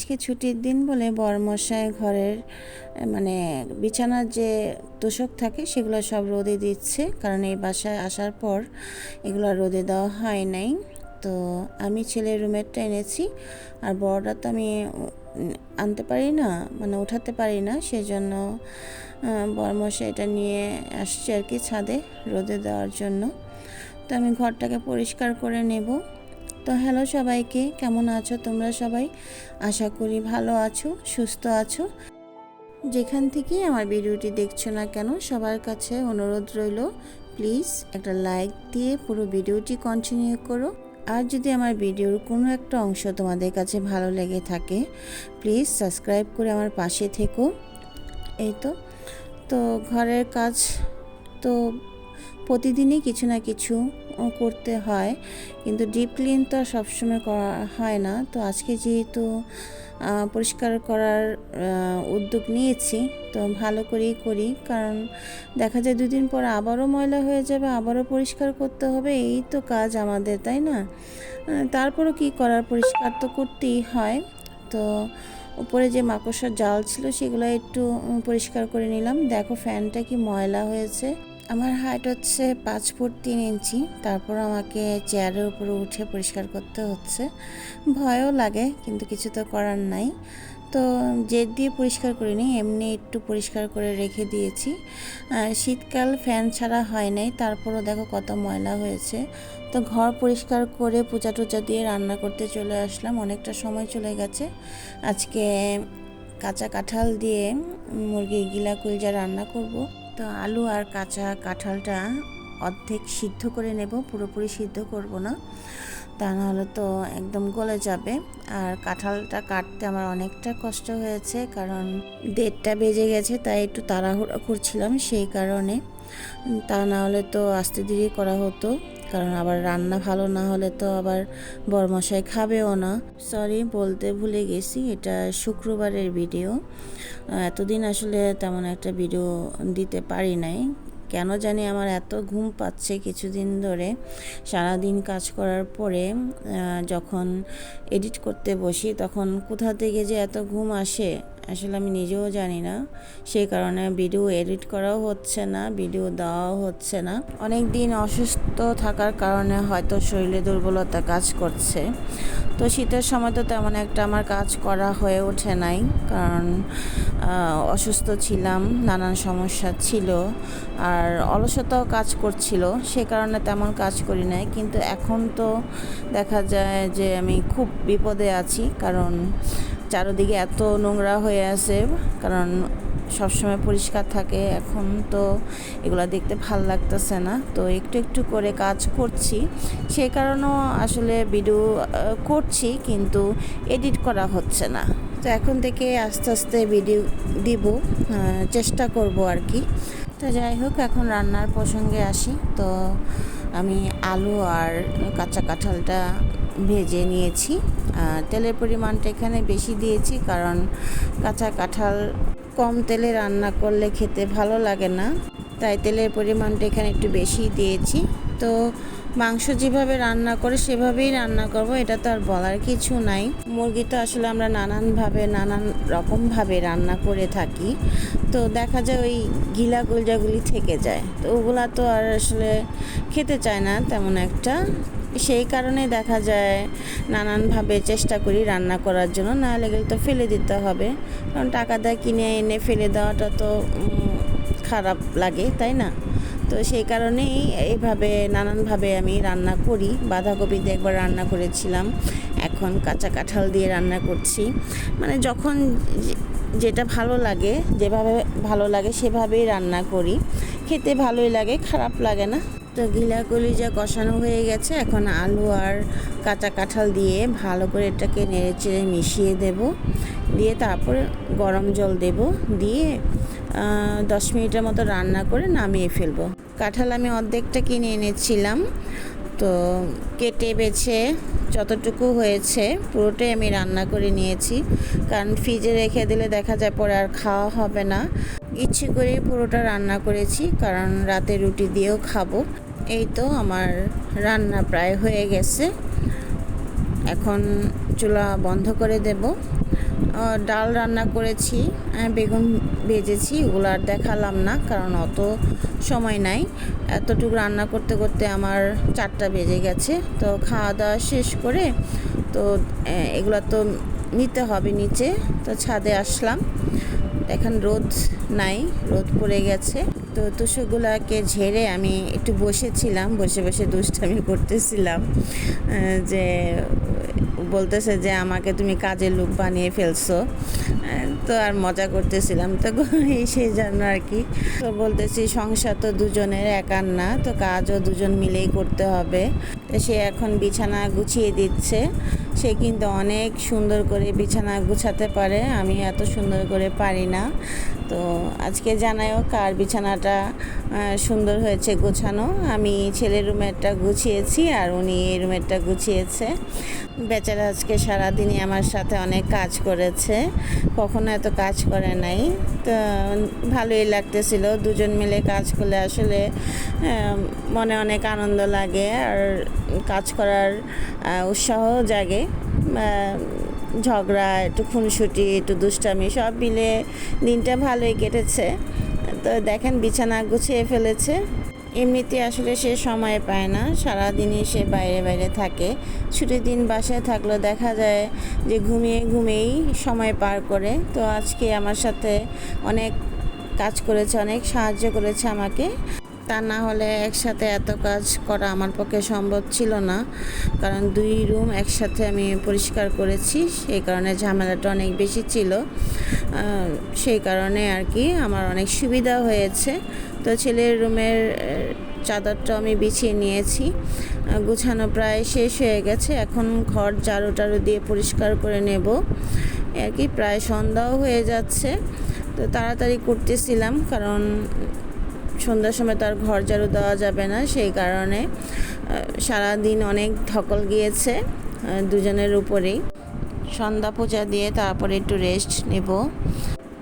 আজকে ছুটির দিন বলে বরমশাই ঘরের মানে বিছানার যে তোষক থাকে সেগুলো সব রোদে দিচ্ছে। কারণ এই বাসায় আসার পর এগুলো রোদে দেওয়া হয় নাই। তো আমি ছেলের রুমেরটা এনেছি। আর বড়টা তো আমি আনতে পারি না মানে উঠাতে পারি না। সেজন্য বরমশাই এটা নিয়ে আসছে আর কি ছাদে রোদে দেওয়ার জন্য। তো আমি ঘরটাকে পরিষ্কার করে নেব। তো হ্যালো সবাইকে, কেমন আছো তোমরা সবাই? আশা করি ভালো আছো, সুস্থ আছো। যেখান থেকেই আমার ভিডিওটি দেখছ না কেন, সবার কাছে অনুরোধ রইল, প্লিজ একটা লাইক দিয়ে পুরো ভিডিওটি কন্টিনিউ করো। আর যদি আমার ভিডিওর কোনো একটা অংশ তোমাদের কাছে ভালো লেগে থাকে, প্লিজ সাবস্ক্রাইব করে আমার পাশে থেকো। এই তো তো ঘরের কাজ তো প্রতিদিনই কিছু না কিছু করতে হয়। কিন্তু ডিপ ক্লিন তো আর সবসময় করা হয় না। তো আজকে যেহেতু পরিষ্কার করার উদ্যোগ নিয়েছি, তো ভালো করেই করি। কারণ দেখা যায় দুদিন পর আবারও ময়লা হয়ে যাবে, আবারও পরিষ্কার করতে হবে, এই তো কাজ আমাদের, তাই না? তারপরও কি করার? পরিষ্কার তো করতেই হয়। তো উপরে যে মাকড়সার জাল ছিল, সেগুলো একটু পরিষ্কার করে নিলাম। দেখো ফ্যানটা কি ময়লা হয়েছে। আমার হাইট হচ্ছে পাঁচ ফুট তিন ইঞ্চি। তারপর আমাকে চেয়ারের উপরে উঠে পরিষ্কার করতে হচ্ছে। ভয়ও লাগে, কিন্তু কিছু তো করার নাই। তো জেদ দিয়ে পরিষ্কার করিনি, এমনি একটু পরিষ্কার করে রেখে দিয়েছি। শীতকাল ফ্যান ছাড়া হয় নাই, তারপরও দেখো কত ময়লা হয়েছে। তো ঘর পরিষ্কার করে পূজা টুজা দিয়ে রান্না করতে চলে আসলাম, অনেকটা সময় চলে গেছে। আজকে কাঁচা কাঁঠাল দিয়ে মুরগির গিলা কুলজা রান্না করব তো আলু আর কাঁচা কাঁঠালটা অর্ধেক সিদ্ধ করে নেব, পুরোপুরি সিদ্ধ করব না। তা নাহলে তো একদম গলে যাবে। আর কাঁঠালটা কাটতে আমার অনেকটা কষ্ট হয়েছে, কারণ দেড়টা বেজে গেছে, তাই একটু তাড়াহুড়া করছিলাম সেই কারণে। তা নাহলে তো আস্তে ধীরে করা হতো। কারণ আবার রান্না ভালো না হলে তো আবার বরমশাই খাবেও না। সরি বলতে ভুলে গেছি, এটা শুক্রবারের ভিডিও এতদিন আসলে তেমন একটা ভিডিও দিতে পারি নাই। কেন জানি আমার এত ঘুম পাচ্ছে কিছুদিন ধরে। সারাদিন কাজ করার পরে যখন এডিট করতে বসি, তখন কোথা থেকে যে এত ঘুম আসে? আসলে আমি নিজেও জানি না। সেই কারণে ভিডিও এডিট করাও হচ্ছে না, ভিডিও দেওয়াও হচ্ছে না। অনেক দিন অসুস্থ থাকার কারণে হয়তো শরীরে দুর্বলতা কাজ করছে। তো শীতের সময় তো তেমন একটা আমার কাজ করা হয়ে ওঠে নাই, কারণ অসুস্থ ছিলাম, নানান সমস্যা ছিল, আর অলসতাও কাজ করছিল, সে কারণে তেমন কাজ করি নাই। কিন্তু এখন তো দেখা যায় যে আমি খুব বিপদে আছি, কারণ চারদিকে এত নোংরা হয়ে আছে, কারণ সবসময় পরিষ্কার থাকে। এখন তো এগুলো দেখতে ভালো লাগতেছে না। তো একটু একটু করে কাজ করছি। সেই কারণেও আসলে ভিডিও করছি, কিন্তু এডিট করা হচ্ছে না। তো এখন থেকে আস্তে আস্তে ভিডিও দিব চেষ্টা করব আর কি তো যাই হোক, এখন রান্নার প্রসঙ্গে আসি। তো আমি আলু আর কাঁচা কাঁঠালটা ভেজে নিয়েছি। তেলের পরিমাণটা এখানে বেশি দিয়েছি কারণ কাঁচা কাঁঠাল কম তেলে রান্না করলে খেতে ভালো লাগে না। তাই তেলের পরিমাণটা এখানে একটু বেশি দিয়েছি। তো মাংস যেভাবে রান্না করে সেভাবেই রান্না করব, এটা তো আর বলার কিছু নাই। মুরগি তো আসলে আমরা নানানভাবে, নানান রকমভাবে রান্না করে থাকি। তো দেখা যায় ওই গিলা গুলজাগুলি থেকে যায়। তো ওগুলা তো আর আসলে খেতে চায় না তেমন একটা। সেই কারণে দেখা যায় নানানভাবে চেষ্টা করি রান্না করার জন্য, না লেগে তো ফেলে দিতে হবে। কারণ টাকা দিয়ে কিনে এনে ফেলে দেওয়াটা তো খারাপ লাগে, তাই না? তো সেই কারণেই এইভাবে নানানভাবে আমি রান্না করি। বাঁধাকপি দিয়ে একবার রান্না করেছিলাম, এখন কাঁচা কাঁঠাল দিয়ে রান্না করছি। মানে যখন যেটা ভালো লাগে, যেভাবে ভালো লাগে সেভাবেই রান্না করি। খেতে ভালোই লাগে, খারাপ লাগে না। তো গিলা কলিজা কষানো হয়ে গেছে। এখন আলু আর কাঁচা কাঁঠাল দিয়ে ভালো করে এটাকে নেড়ে চেড়ে মিশিয়ে দেব। দিয়ে তারপরে গরম জল দেব। দিয়ে দশ মিনিটের মতো রান্না করে নামিয়ে ফেলব। কাঁঠাল আমি অর্ধেকটা কিনে এনেছিলাম। তো কেটে বেছে যতটুকু হয়েছে পুরোটাই আমি রান্না করে নিয়েছি। কারণ ফ্রিজে রেখে দিলে দেখা যায় পরে আর খাওয়া হবে না। ইচ্ছে করেই পুরোটা রান্না করেছি, কারণ রাতে রুটি দিয়েও খাব। এই তো আমার রান্না প্রায় হয়ে গেছে। এখন চুলা বন্ধ করে দেব। ডাল রান্না করেছি বেগুন ভেজেছি ওগুলো আর দেখালাম না, কারণ অত সময় নাই। এতটুকু রান্না করতে করতে আমার চারটা বেজে গেছে, তো খাওয়া দাওয়া শেষ করে, তো এগুলো তো নিতে হবে নিচে, তো ছাদে আসলাম। এখন রোদ নাই, রোদ পড়ে গেছে, তো তুষগুলাকে ঝেড়ে আমি একটু বসেছিলাম, বসে বসে দুষ্টামি করতেছিলাম যে বলতেছে যে, আমাকে তুমি কাজের লোক বানিয়ে ফেলছো। তো আর মজা করতেছিলাম। তো এই সেই জন্য আর কি। তো বলতেছি, সংসার তো দুজনের একার না, তো কাজও দুজন মিলেই করতে হবে। সে এখন বিছানা গুছিয়ে দিচ্ছে। সে কিন্তু অনেক সুন্দর করে বিছানা গুছাতে পারে। আমি এত সুন্দর করে পারি না। তো আজকে জানাইও কার বিছানাটা সুন্দর হয়েছে গোছানো। আমি ছেলের রুমেরটা গুছিয়েছি আর উনি এই রুমেরটা গুছিয়েছে। বেচারা আজকে সারাদিনই আমার সাথে অনেক কাজ করেছে। কখনো এত কাজ করে নাই। তো ভালোই লাগতেছিল। দুজন মিলে কাজ করলে আসলে মনে অনেক আনন্দ লাগে আর কাজ করার উৎসাহ জাগে। ঝগড়া, একটু খুনসুটি, একটু দুষ্টামি, সব মিলে দিনটা ভালোই কেটেছে। তো দেখেন বিছানা গুছিয়ে ফেলেছে। এমনিতে আসলে সে সময় পায় না। সারাদিনই সে বাইরে বাইরে থাকে। ছুটির দিন বাসায় থাকলেও দেখা যায় যে ঘুমিয়ে ঘুমিয়েই সময় পার করে। তো আজকে আমার সাথে অনেক কাজ করেছে, অনেক সাহায্য করেছে আমাকে। তা না হলে একসাথে এত কাজ করা আমার পক্ষে সম্ভব ছিল না। কারণ দুই রুম একসাথে আমি পরিষ্কার করেছি, সেই কারণে ঝামেলাটা অনেক বেশি ছিল। সেই কারণে আর কি আমার অনেক সুবিধা হয়েছে। তো ছেলের রুমের চাদরটা আমি বিছিয়ে নিয়েছি। গুছানো প্রায় শেষ হয়ে গেছে। এখন ঘর ঝাড়ু টাড়ু দিয়ে পরিষ্কার করে নেব। আর কি প্রায় সন্ধ্যাও হয়ে যাচ্ছে। তো তাড়াতাড়ি করতেছিলাম, কারণ সন্ধ্যার সময় তো আর ঘর ঝাড়ু দেওয়া যাবে না সেই কারণে আহ, সারাদিন অনেক ধকল গিয়েছে দুজনের উপরেই। সন্ধ্যা পূজা দিয়ে তারপরে একটু রেস্ট নেব।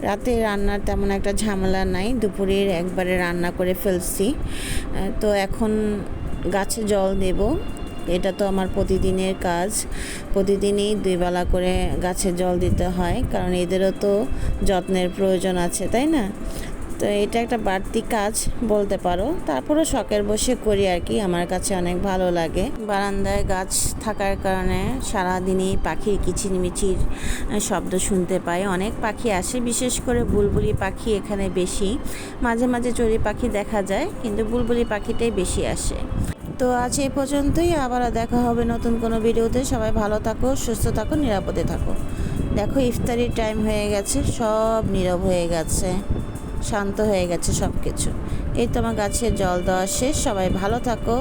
রাতে রান্নার তেমন একটা ঝামেলা নাই দুপুরের একবারে রান্না করে ফেলছি। তো এখন গাছে জল দেব এটা তো আমার প্রতিদিনের কাজ। প্রতিদিনই দুই বেলা করে গাছে জল দিতে হয় কারণ এদেরও তো যত্নের প্রয়োজন আছে তাই না? তো এটা একটা বাড়তি কাজ বলতে পারো। তারপরে শখের বসে করি আর কি, আমার কাছে অনেক ভালো লাগে। বারান্দায় গাছ থাকার কারণে সারাদিনই পাখির কিচিরমিচির শব্দ শুনতে পাই। অনেক পাখি আসে, বিশেষ করে বুলবুলি পাখি এখানে বেশি। মাঝে মাঝে চড়ি পাখি দেখা যায়, কিন্তু বুলবুলি পাখিটাই বেশি আসে। তো আজ এই পর্যন্তই, আবার দেখা হবে নতুন কোনো ভিডিওতে। সবাই ভালো থাকো, সুস্থ থাকো, নিরাপদে থাকো। দেখো, ইফতারির টাইম হয়ে গেছে, সব নীরব হয়ে গেছে। শান্ত হয়ে গেছে সব কিছু এই তোমার গাছে জল দেওয়া শেষ সবাই ভালো থাকো।